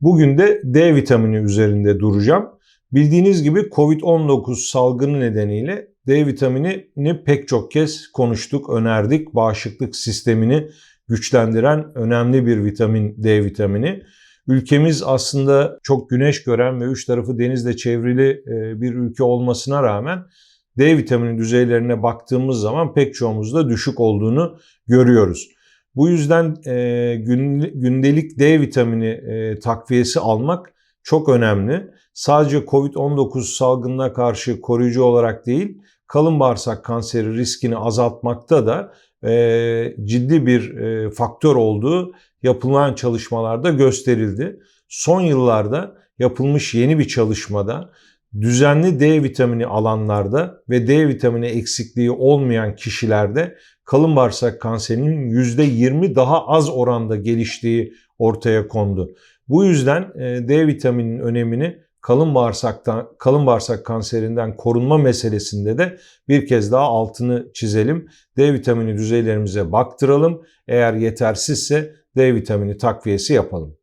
Bugün de D vitamini üzerinde duracağım. Bildiğiniz gibi Covid-19 salgını nedeniyle D vitaminini pek çok kez konuştuk, önerdik. Bağışıklık sistemini güçlendiren önemli bir vitamin D vitamini. Ülkemiz aslında çok güneş gören ve üç tarafı denizle çevrili e, bir ülke olmasına rağmen D vitamini düzeylerine baktığımız zaman pek çoğumuzda düşük olduğunu görüyoruz. Bu yüzden e, gündelik D vitamini e, takviyesi almak çok önemli. Sadece COVID-19 salgınına karşı koruyucu olarak değil, kalın bağırsak kanseri riskini azaltmakta da e, ciddi bir e, faktör olduğu yapılan çalışmalarda gösterildi. Son yıllarda yapılmış yeni bir çalışmada düzenli D vitamini alanlarda ve D vitamini eksikliği olmayan kişilerde kalın bağırsak kanserinin %20 daha az oranda geliştiği ortaya kondu. Bu yüzden e, D vitamininin önemini kalın bağırsaktan kalın bağırsak kanserinden korunma meselesinde de bir kez daha altını çizelim. D vitamini düzeylerimize baktıralım. Eğer yetersizse D vitamini takviyesi yapalım.